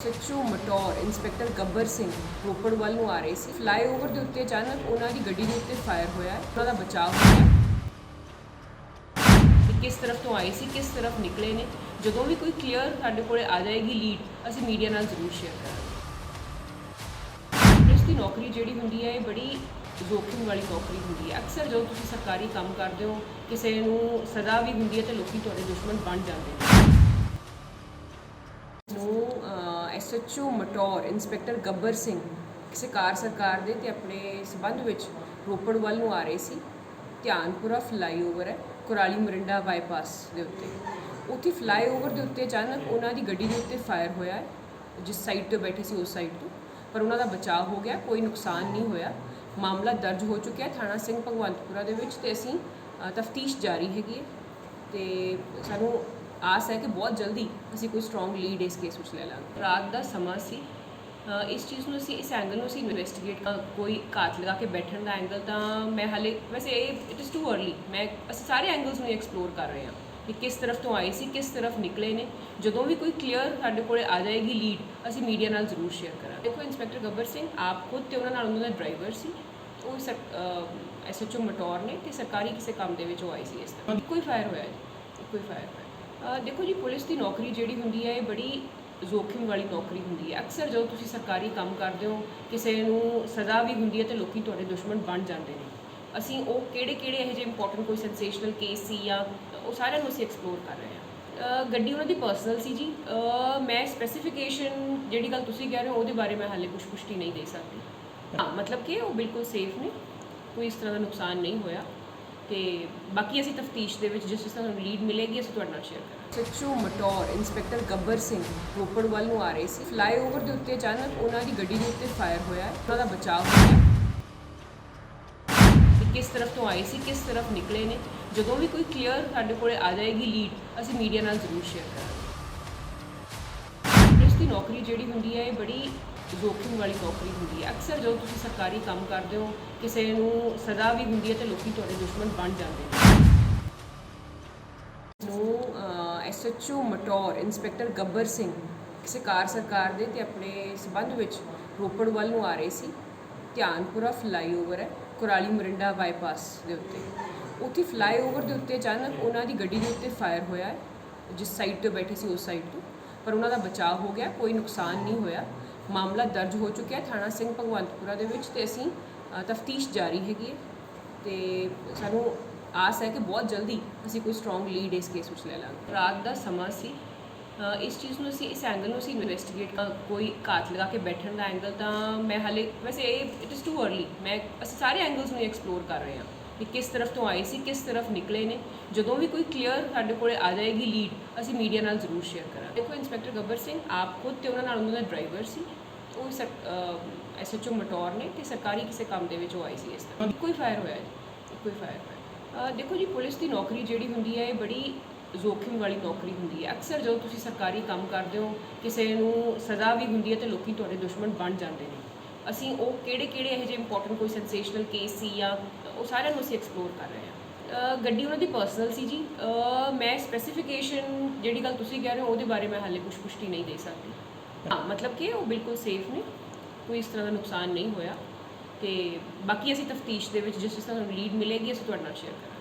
Sachu Mataur inspector Gabbar Singh Ropar ਵੱਲ ਨੂੰ ਆ ਰਹੇ ਸੀ। ਫਲਾਈਓਵਰ ਦੇ ਉੱਤੇ ਅਚਾਨਕ ਉਹਨਾਂ ਦੀ ਗੱਡੀ ਦੇ ਉੱਤੇ ਫਾਇਰ ਹੋਇਆ ਹੈ। ਉਹਨਾਂ ਦਾ ਬਚਾਅ ਹੋਇਆ ਕਿ ਕਿਸ ਤਰਫ ਤੋਂ ਆਏ ਸੀ, ਕਿਸ ਤਰਫ ਨਿਕਲੇ ਨੇ? ਜਦੋਂ ਵੀ ਕੋਈ ਕਲੀਅਰ ਸਾਡੇ ਕੋਲੇ ਆ ਜਾਏਗੀ ਲੀਡ, ਅਸੀਂ ਮੀਡੀਆ ਨਾਲ ਜ਼ਰੂਰ ਸ਼ੇਅਰ ਕਰਾਂਗੇ। ਪੁਲਿਸ ਦੀ ਨੌਕਰੀ ਜਿਹੜੀ ਹੁੰਦੀ ਹੈ, ਇਹ ਬੜੀ ਜੋਖਿਮ ਵਾਲੀ ਨੌਕਰੀ ਹੁੰਦੀ ਹੈ। ਅਕਸਰ ਜਦੋਂ ਤੁਸੀਂ ਸਰਕਾਰੀ ਕੰਮ ਕਰਦੇ ਹੋ, ਕਿਸੇ ਨੂੰ ਸਜ਼ਾ ਵੀ ਹੁੰਦੀ ਹੈ ਤੇ ਲੋਕੀ ਤੁਹਾਡੇ ਦੁਸ਼ਮਣ ਬਣ ਜਾਂਦੇ ਨੇ ਨੂੰ ਐਸਐਚਓ ਮਟੌਰ ਇੰਸਪੈਕਟਰ ਗੱਬਰ ਸਿੰਘ ਕਿਸੇ ਕਾਰ ਸਰਕਾਰ ਦੇ ਤੇ ਆਪਣੇ ਸਬੰਧ ਵਿੱਚ ਰੋਪੜ ਵੱਲ ਨੂੰ ਆ ਰਹੇ ਸੀ। ਧਿਆਨਪੁਰਾ ਫਲਾਈਓਵਰ ਹੈ, ਕੁਰਾਲੀ ਮਰਿੰਡਾ ਬਾਈਪਾਸ ਦੇ ਉੱਤੇ। ਉੱਥੇ ਫਲਾਈਓਵਰ ਦੇ ਉੱਤੇ ਅਚਾਨਕ ਉਹਨਾਂ ਦੀ ਗੱਡੀ ਦੇ ਉੱਤੇ ਫਾਇਰ ਹੋਇਆ ਹੈ। ਜਿਸ ਸਾਈਡ ਤੋਂ ਬੈਠੇ ਸੀ, ਉਸ ਸਾਈਡ ਤੋਂ। ਪਰ ਉਹਨਾਂ ਦਾ ਬਚਾਅ ਹੋ ਗਿਆ, ਕੋਈ ਨੁਕਸਾਨ ਨਹੀਂ ਹੋਇਆ। ਮਾਮਲਾ ਦਰਜ ਹੋ ਚੁੱਕਿਆ ਹੈ ਥਾਣਾ ਸਿੰਘ ਭਗਵੰਤਪੁਰਾ ਦੇ ਵਿੱਚ ਤੇ ਅਸੀਂ ਤਫਤੀਸ਼ ਜਾਰੀ ਹੈਗੀ ਹੈ। ਤੇ ਸਾਨੂੰ ਆਸ ਹੈ ਕਿ ਬਹੁਤ ਜਲਦੀ ਅਸੀਂ ਕੋਈ ਸਟਰੋਂਗ ਲੀਡ ਇਸ ਕੇਸ ਵਿੱਚ ਲੈ ਲਾਂਗੇ। ਰਾਤ ਦਾ ਸਮਾਂ ਸੀ। ਇਸ ਚੀਜ਼ ਨੂੰ ਅਸੀਂ, ਇਸ ਐਂਗਲ ਨੂੰ ਅਸੀਂ ਇਨਵੈਸਟੀਗੇਟ ਕੋਈ ਘਾਤ ਲਗਾ ਕੇ ਬੈਠਣ ਦਾ ਐਂਗਲ ਤਾਂ ਮੈਂ ਹਾਲੇ, ਵੈਸੇ ਇਹ ਇਟ ਇਜ਼ ਟੂ अर्ਲੀ ਮੈਂ, ਅਸੀਂ ਸਾਰੇ ਐਂਗਲਸ ਨੂੰ ਐਕਸਪਲੋਰ ਕਰ ਰਹੇ ਹਾਂ ਕਿ ਕਿਸ ਤਰਫ ਤੋਂ ਆਏ ਸੀ, ਕਿਸ ਤਰਫ ਨਿਕਲੇ ਨੇ। ਜਦੋਂ ਵੀ ਕੋਈ ਕਲੀਅਰ ਸਾਡੇ ਕੋਲੇ ਆ ਜਾਏਗੀ ਲੀਡ ਅਸੀਂ ਮੀਡੀਆ ਨਾਲ ਜ਼ਰੂਰ ਸ਼ੇਅਰ ਕਰਾਂਗੇ। ਦੇਖੋ ਇੰਸਪੈਕਟਰ ਗੱਬਰ ਸਿੰਘ, ਆਪ ਖੁਦ ਤੇ ਉਹਨਾਂ ਨਾਲ ਉਹਨਾਂ ਦਾ ਡਰਾਈਵਰ ਸੀ। ਉਹ ਸਰ ਐਸਐਚਓ ਮਟੌਰ ਨੇ ਤੇ ਸਰਕਾਰੀ ਕਿਸੇ ਕੰਮ ਦੇ ਵਿੱਚ ਉਹ ਆਈ ਸੀ ਇਸ ਤਰ੍ਹਾਂ। ਕੋਈ ਫਾਇਰ ਹੋਇਆ ਜੀ, ਕੋਈ ਫਾਇਰ ਹੋਇਆ। ਦੇਖੋ ਜੀ, ਪੁਲਿਸ ਦੀ ਨੌਕਰੀ ਜਿਹੜੀ ਹੁੰਦੀ ਹੈ, ਇਹ ਬੜੀ ਜੋਖਿਮ ਵਾਲੀ ਨੌਕਰੀ ਹੁੰਦੀ ਹੈ। ਅਕਸਰ ਜਦੋਂ ਤੁਸੀਂ ਸਰਕਾਰੀ ਕੰਮ ਕਰਦੇ ਹੋ, ਕਿਸੇ ਨੂੰ ਸਜ਼ਾ ਵੀ ਹੁੰਦੀ ਹੈ ਤੇ ਲੋਕੀ ਤੁਹਾਡੇ ਦੁਸ਼ਮਣ ਬਣ ਜਾਂਦੇ ਨੇ। ਅਸੀਂ ਉਹ ਕਿਹੜੇ ਕਿਹੜੇ ਇਹੋ ਜਿਹੇ ਇੰਪੋਰਟੈਂਟ ਕੋਈ ਸੈਂਸੇਸ਼ਨਲ ਕੇਸ ਸੀ ਜਾਂ ਉਹ ਸਾਰਿਆਂ ਨੂੰ ਅਸੀਂ ਐਕਸਪਲੋਰ ਕਰ ਰਹੇ ਹਾਂ। ਗੱਡੀ ਉਹਨਾਂ ਦੀ ਪਰਸਨਲ ਸੀ ਜੀ। ਮੈਂ ਸਪੈਸੀਫਿਕੇਸ਼ਨ ਜਿਹੜੀ ਗੱਲ ਤੁਸੀਂ ਕਹਿ ਰਹੇ ਹੋ, ਉਹਦੇ ਬਾਰੇ ਮੈਂ ਹਾਲੇ ਕੁਝ ਪੁਸ਼ਟੀ ਨਹੀਂ ਦੇ ਸਕਦੀ। ਹਾਂ, ਮਤਲਬ ਕਿ ਉਹ ਬਿਲਕੁਲ ਸੇਫ ਨੇ। ਕੋਈ ਇਸ ਤਰ੍ਹਾਂ ਦਾ ਨੁਕਸਾਨ ਨਹੀਂ ਹੋਇਆ। ਤੇ ਬਾਕੀ ਅਸੀਂ ਤਫਤੀਸ਼ ਦੇ ਵਿੱਚ ਜਿਸ ਜਿਸ ਤਰ੍ਹਾਂ ਸਾਨੂੰ ਲੀਡ ਮਿਲੇਗੀ, ਅਸੀਂ ਤੁਹਾਡੇ ਨਾਲ ਸ਼ੇਅਰ ਕਰਾਂਗੇ। ਸੱਚੂ ਮਟੌਰ ਇੰਸਪੈਕਟਰ ਗੱਬਰ ਸਿੰਘ ਰੋਪੜ ਵੱਲ ਨੂੰ ਆ ਰਹੇ ਸੀ। ਫਲਾਈਓਵਰ ਦੇ ਉੱਤੇ ਅਚਾਨਕ ਉਹਨਾਂ ਦੀ ਗੱਡੀ ਦੇ ਉੱਤੇ ਫਾਇਰ ਹੋਇਆ ਉਹਨਾਂ ਦਾ ਬਚਾਅ ਹੋਇਆ ਕਿਸ ਤਰਫ ਤੋਂ ਆਏ ਸੀ, ਕਿਸ ਤਰਫ ਨਿਕਲੇ ਨੇ, ਜਦੋਂ ਵੀ ਕੋਈ ਕਲੀਅਰ ਸਾਡੇ ਕੋਲੇ ਆ ਜਾਏਗੀ ਲੀਡ ਅਸੀਂ ਮੀਡੀਆ ਨਾਲ ਜ਼ਰੂਰ ਸ਼ੇਅਰ ਕਰਾਂਗੇ। ਪੁਲਿਸ ਦੀ ਨੌਕਰੀ ਜਿਹੜੀ ਹੁੰਦੀ ਹੈ, ਇਹ ਬੜੀ ਜੋਖਿਮ ਵਾਲੀ ਨੌਕਰੀ ਹੁੰਦੀ ਹੈ। ਅਕਸਰ ਜਦੋਂ ਤੁਸੀਂ ਸਰਕਾਰੀ ਕੰਮ ਕਰਦੇ ਹੋ, ਕਿਸੇ ਨੂੰ ਸਜ਼ਾ ਵੀ ਹੁੰਦੀ ਹੈ ਤੇ ਲੋਕੀ ਤੁਹਾਡੇ ਦੁਸ਼ਮਣ ਬਣ ਜਾਂਦੇ ਨੇ। ਨੂੰ ਐਸਐਚਓ ਮਟੌਰ ਇੰਸਪੈਕਟਰ ਗੱਬਰ ਸਿੰਘ ਕਿਸੇ ਕਾਰ ਸਰਕਾਰ ਦੇ ਤੇ ਆਪਣੇ ਸਬੰਧ ਵਿੱਚ ਰੋਪੜ ਵੱਲ ਨੂੰ ਆ ਰਹੇ ਸੀ। ਧਿਆਨਪੁਰਾ ਫਲਾਈਓਵਰ ਹੈ, ਕੁਰਾਲੀ ਮਰਿੰਡਾ ਬਾਈਪਾਸ ਦੇ ਉੱਤੇ। ਉੱਥੇ ਫਲਾਈਓਵਰ ਦੇ ਉੱਤੇ ਅਚਾਨਕ ਉਹਨਾਂ ਦੀ ਗੱਡੀ ਦੇ ਉੱਤੇ ਫਾਇਰ ਹੋਇਆ ਜਿਸ ਸਾਈਡ ਤੇ ਬੈਠੇ ਸੀ ਉਸ ਸਾਈਡ ਤੋਂ। ਪਰ ਉਹਨਾਂ ਦਾ ਬਚਾਅ ਹੋ ਗਿਆ, ਕੋਈ ਨੁਕਸਾਨ ਨਹੀਂ ਹੋਇਆ। ਮਾਮਲਾ ਦਰਜ ਹੋ ਚੁੱਕਿਆ ਥਾਣਾ ਸਿੰਘ ਭਗਵੰਤਪੁਰਾ ਦੇ ਵਿੱਚ ਤੇ ਅਸੀਂ ਤਫਤੀਸ਼ ਜਾਰੀ ਹੈਗੀ ਹੈ ਤੇ ਸਾਨੂੰ ਆਸ ਹੈ ਕਿ ਬਹੁਤ ਜਲਦੀ ਅਸੀਂ ਕੋਈ ਸਟਰੋਂਗ ਲੀਡ ਇਸ ਕੇਸ ਵਿੱਚ ਲੈ ਲਾਂਗੇ। ਰਾਤ ਦਾ ਸਮਾਂ ਸੀ। ਇਸ ਚੀਜ਼ ਨੂੰ ਅਸੀਂ, ਇਸ ਐਂਗਲ ਨੂੰ ਅਸੀਂ ਇਨਵੈਸਟੀਗੇਟ ਕੋਈ ਘਾਤ ਲਗਾ ਕੇ ਬੈਠਣ ਦਾ ਐਂਗਲ ਤਾਂ ਮੈਂ ਹਾਲੇ, ਵੈਸੇ ਇਹ ਇਟ ਇਜ਼ ਟੂ अर्ਲੀ ਮੈਂ, ਅਸੀਂ ਸਾਰੇ ਐਂਗਲਸ ਨੂੰ ਐਕਸਪਲੋਰ ਕਰ ਰਹੇ ਹਾਂ। ਕਿ ਕਿਸ ਤਰਫ ਤੋਂ ਆਏ ਸੀ, ਕਿਸ ਤਰਫ ਨਿਕਲੇ ਨੇ। ਜਦੋਂ ਵੀ ਕੋਈ ਕਲੀਅਰ ਸਾਡੇ ਕੋਲੇ ਆ ਜਾਏਗੀ ਲੀਡ ਅਸੀਂ ਮੀਡੀਆ ਨਾਲ ਜ਼ਰੂਰ ਸ਼ੇਅਰ ਕਰਾਂਗੇ। ਦੇਖੋ ਇੰਸਪੈਕਟਰ ਗੱਬਰ ਸਿੰਘ, ਆਪ ਖੁਦ ਤੇ ਉਹਨਾਂ ਨਾਲ ਉਹਨਾਂ ਦਾ ਡਰਾਈਵਰ ਸੀ। ਉਹ ਸਰ ਐਸਐਚਓ ਮਟੌਰ ਨੇ ਤੇ ਸਰਕਾਰੀ ਕਿਸੇ ਕੰਮ ਦੇ ਵਿੱਚ ਉਹ ਆਈ ਸੀ ਇਸ ਤਰ੍ਹਾਂ। ਕੋਈ ਫਾਇਰ ਹੋਇਆ ਜੀ ਕੋਈ ਫਾਇਰ ਹੋਇਆ। ਦੇਖੋ ਜੀ ਪੁਲਿਸ ਦੀ ਨੌਕਰੀ ਜਿਹੜੀ ਹੁੰਦੀ ਹੈ, ਇਹ ਬੜੀ ਜੋਖਿਮ ਵਾਲੀ ਨੌਕਰੀ ਹੁੰਦੀ ਹੈ। ਅਕਸਰ ਜਦੋਂ ਤੁਸੀਂ ਸਰਕਾਰੀ ਕੰਮ ਕਰਦੇ ਹੋ, ਕਿਸੇ ਨੂੰ ਸਜ਼ਾ ਵੀ ਹੁੰਦੀ ਹੈ ਤੇ ਲੋਕੀ ਤੁਹਾਡੇ ਦੁਸ਼ਮਣ ਬਣ ਜਾਂਦੇ ਨੇ। ਅਸੀਂ ਉਹ ਕਿਹੜੇ ਕਿਹੜੇ ਇਹੋ ਜਿਹੇ ਇੰਪੋਰਟੈਂਟ ਕੋਈ ਸੈਂਸੇਸ਼ਨਲ ਕੇਸ ਸੀ ਜਾਂ ਉਹ ਸਾਰਿਆਂ ਨੂੰ ਅਸੀਂ ਐਕਸਪਲੋਰ ਕਰ ਰਹੇ ਹਾਂ। ਗੱਡੀ ਉਹਨਾਂ ਦੀ ਪਰਸਨਲ ਸੀ ਜੀ। ਮੈਂ ਸਪੈਸੀਫਿਕੇਸ਼ਨ ਜਿਹੜੀ ਗੱਲ ਤੁਸੀਂ ਕਹਿ ਰਹੇ ਹੋ ਉਹਦੇ ਬਾਰੇ ਮੈਂ ਹਾਲੇ ਕੁਝ ਪੁਸ਼ਟੀ ਨਹੀਂ ਦੇ ਸਕਦੀ। ਹਾਂ, ਮਤਲਬ ਕਿ ਉਹ ਬਿਲਕੁਲ ਸੇਫ ਨੇ। ਕੋਈ ਇਸ ਤਰ੍ਹਾਂ ਦਾ ਨੁਕਸਾਨ ਨਹੀਂ ਹੋਇਆ। ਤੇ ਬਾਕੀ ਅਸੀਂ ਤਫਤੀਸ਼ ਦੇ ਵਿੱਚ ਜਿਸ ਤਰ੍ਹਾਂ ਸਾਨੂੰ ਲੀਡ ਮਿਲੇਗੀ, ਅਸੀਂ ਤੁਹਾਡੇ ਨਾਲ ਸ਼ੇਅਰ ਕਰਾਂਗੇ।